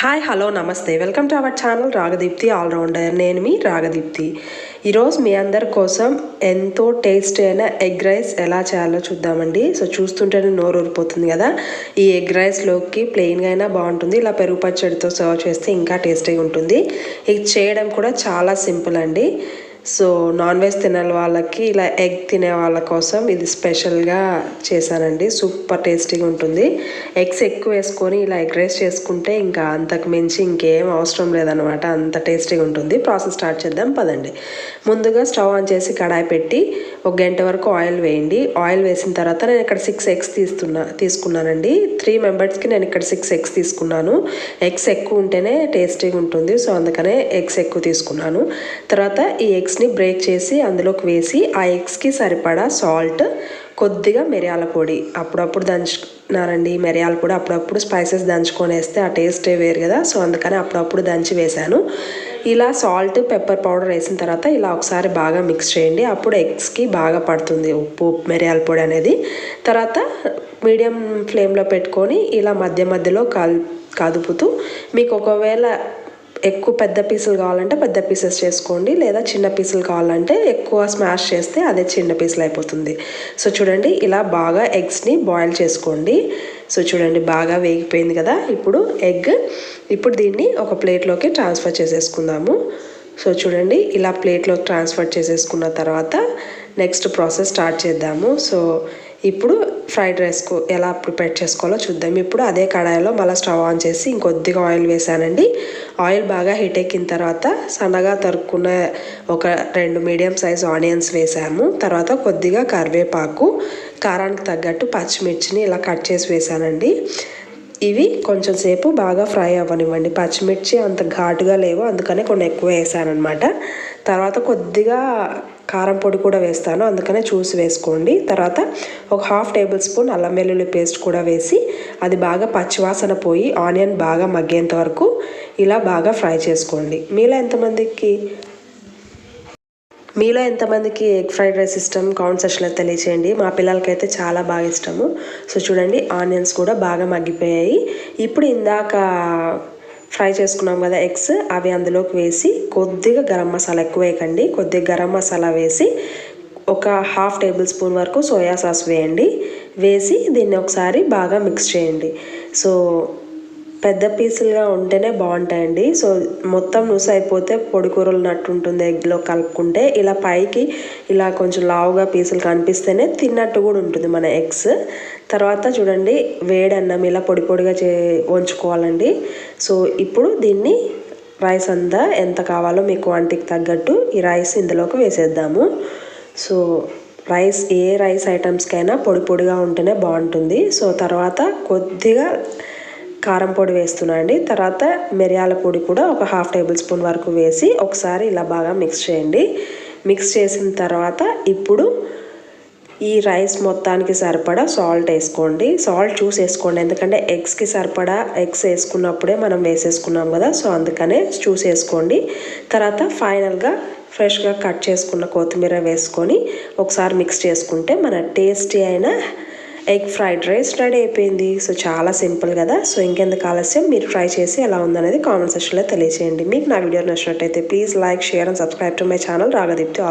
Hi hello నమస్తే welcome to our channel Ragadeepthi allrounder నేను మీ రాగదీప్తి ఈరోజు మీ అందరి కోసం ఎంతో టేస్టీ అయిన ఎగ్ రైస్ ఎలా చేయాలో చూద్దామండి. సో చూస్తుంటేనే నోరు ఊరిపోతుంది కదా. ఈ ఎగ్ రైస్లోకి ప్లెయిన్గా అయినా బాగుంటుంది. ఇలా పెరుగు పచ్చడితో సర్వ్ చేస్తే ఇంకా టేస్టీగా ఉంటుంది. ఇది చేయడం కూడా చాలా సింపుల్ అండి. సో నాన్ వెజ్ తినే వాళ్ళకి ఇలా ఎగ్ తినే వాళ్ళ కోసం ఇది స్పెషల్గా చేశానండి. సూపర్ టేస్టీగా ఉంటుంది. ఎగ్స్ ఎక్కువ వేసుకొని ఇలా ఎగ్ రైస్ చేసుకుంటే ఇంకా అంతకు మించి ఇంకేం అవసరం లేదనమాట అంత టేస్టీగా ఉంటుంది. ప్రాసెస్ స్టార్ట్ చేద్దాం పదండి. ముందుగా స్టవ్ ఆన్ చేసి కడాయి పెట్టి ఒక గంట వరకు ఆయిల్ వేయండి. ఆయిల్ వేసిన తర్వాత నేను ఇక్కడ సిక్స్ ఎగ్స్ తీస్తున్నా తీసుకున్నానండి. త్రీ మెంబర్స్కి నేను ఇక్కడ సిక్స్ ఎగ్స్ తీసుకున్నాను. ఎగ్స్ ఎక్కువ ఉంటేనే టేస్టీగా ఉంటుంది. సో అందుకనే ఎగ్స్ ఎక్కువ తీసుకున్నాను. తర్వాత ఈ ఎగ్స్ ఎగ్స్ని బ్రేక్ చేసి అందులోకి వేసి ఆ ఎగ్స్కి సరిపడా సాల్ట్ కొద్దిగా మిరియాల పొడి. అప్పుడప్పుడు దంచుకున్నారండి. మిరియాల పొడి అప్పుడప్పుడు స్పైసెస్ దంచుకొని వేస్తే ఆ టేస్టే వేరు కదా. సో అందుకని అప్పుడప్పుడు దంచి వేశాను. ఇలా సాల్ట్ పెప్పర్ పౌడర్ వేసిన తర్వాత ఇలా ఒకసారి బాగా మిక్స్ చేయండి. అప్పుడు ఎగ్స్కి బాగా పడుతుంది ఉప్పు మిరియాల పొడి అనేది. తర్వాత మీడియం ఫ్లేమ్లో పెట్టుకొని ఇలా మధ్య మధ్యలో కల్ కదుపుతూ మీకు ఒకవేళ ఎక్కువ పెద్ద పీసులు కావాలంటే పెద్ద పీసెస్ చేసుకోండి లేదా చిన్న పీసులు కావాలంటే ఎక్కువ స్మాష్ చేస్తే అదే చిన్న పీసులు అయిపోతుంది. సో చూడండి ఇలా బాగా ఎగ్స్ని బాయిల్ చేసుకోండి. సో చూడండి బాగా వేగిపోయింది కదా. ఇప్పుడు ఎగ్ ఇప్పుడు దీన్ని ఒక ప్లేట్లోకి ట్రాన్స్ఫర్ చేసేసుకుందాము. సో చూడండి ఇలా ప్లేట్లోకి ట్రాన్స్ఫర్ చేసేసుకున్న తర్వాత నెక్స్ట్ ప్రాసెస్ స్టార్ట్ చేద్దాము. సో ఇప్పుడు ఫ్రైడ్ రైస్కు ఎలా ప్రిపేర్ చేసుకోవాలో చూద్దాం. ఇప్పుడు అదే కడాయిలో మళ్ళీ స్టవ్ ఆన్ చేసి ఇంకొద్దిగా ఆయిల్ వేసానండి. ఆయిల్ బాగా హీట్ ఎక్కిన తర్వాత సన్నగా తరుక్కున్న ఒక రెండు మీడియం సైజ్ ఆనియన్స్ వేసాము. తర్వాత కొద్దిగా కరివేపాకు కారానికి తగ్గట్టు పచ్చిమిర్చిని ఇలా కట్ చేసి వేసానండి. ఇవి కొంచెం సేపు బాగా ఫ్రై అవ్వనివ్వండి. పచ్చిమిర్చి అంత ఘాటుగా లేవు అందుకనే కొన్ని ఎక్కువ వేసానమాట తర్వాత కొద్దిగా కారం పొడి కూడా వేస్తాను. అందుకనే చూసి వేసుకోండి. తర్వాత ఒక హాఫ్ టేబుల్ స్పూన్ అల్లం వెల్లుల్లి పేస్ట్ కూడా వేసి అది బాగా పచ్చివాసన పోయి ఆనియన్ బాగా మగ్గేంత వరకు ఇలా బాగా ఫ్రై చేసుకోండి. మీలో ఎంతమందికి మీలో ఎంతమందికి ఎగ్ ఫ్రైడ్ రైస్ ఇష్టం? కామెంట్ సెక్షన్లో తెలియచేయండి. మా పిల్లలకైతే చాలా బాగా ఇష్టము. సో చూడండి ఆనియన్స్ కూడా బాగా మగ్గిపోయాయి. ఇప్పుడు ఇందాక ఫ్రై చేసుకున్నాం కదా ఎగ్స్ అవి అందులోకి వేసి కొద్దిగా గరం మసాలా ఎక్కువ వేయకండి. కొద్దిగా గరం మసాలా వేసి ఒక హాఫ్ టేబుల్ స్పూన్ వరకు సోయా సాస్ వేయండి. వేసి దీన్ని ఒకసారి బాగా మిక్స్ చేయండి. సో పెద్ద పీసులుగా ఉంటేనే బాగుంటాయండి. సో మొత్తం నుస అయిపోతే పొడి కూరలు నట్టు ఉంటుంది ఎగ్లో కలుపుకుంటే. ఇలా పైకి ఇలా కొంచెం లావుగా పీసులు కనిపిస్తేనే తిన్నట్టు కూడా ఉంటుంది మన ఎగ్స్. తర్వాత చూడండి వేడి అన్నం ఇలా పొడి పొడిగా చే వంచుకోవాలండి. సో ఇప్పుడు దీన్ని రైస్ అంతా ఎంత కావాలో మీ క్వాంటిటీకి తగ్గట్టు ఈ రైస్ ఇందులోకి వేసేద్దాము. సో రైస్ ఏ రైస్ ఐటమ్స్కైనా పొడి పొడిగా ఉంటేనే బాగుంటుంది. సో తర్వాత కొద్దిగా కారం పొడి వేస్తున్నా అండి. తర్వాత మిరియాల పొడి కూడా ఒక హాఫ్ టేబుల్ స్పూన్ వరకు వేసి ఒకసారి ఇలా బాగా మిక్స్ చేయండి. మిక్స్ చేసిన తర్వాత ఇప్పుడు ఈ రైస్ మొత్తానికి సరిపడా సాల్ట్ వేసుకోండి. సాల్ట్ చూసి వేసుకోండి. ఎందుకంటే ఎగ్స్కి సరిపడా ఎగ్స్ వేసుకున్నప్పుడే మనం వేసేసుకున్నాం కదా సో అందుకనే చూసి వేసుకోండి. తర్వాత ఫైనల్గా ఫ్రెష్గా కట్ చేసుకున్న కొత్తిమీర వేసుకొని ఒకసారి మిక్స్ చేసుకుంటే మన టేస్టీ అయిన ఎగ్ ఫ్రైడ్ రైస్ రెడీ అయిపోయింది. సో చాలా సింపుల్ కదా. సో ఇంకెందుకు ఆలస్యం? మీరు ట్రై చేసి ఎలా ఉందనేది కామెంట్ సెక్షన్లో తెలియజేయండి మీకు నా వీడియో నచ్చినట్టయితే please like share and subscribe to my channel. Ragadeepthi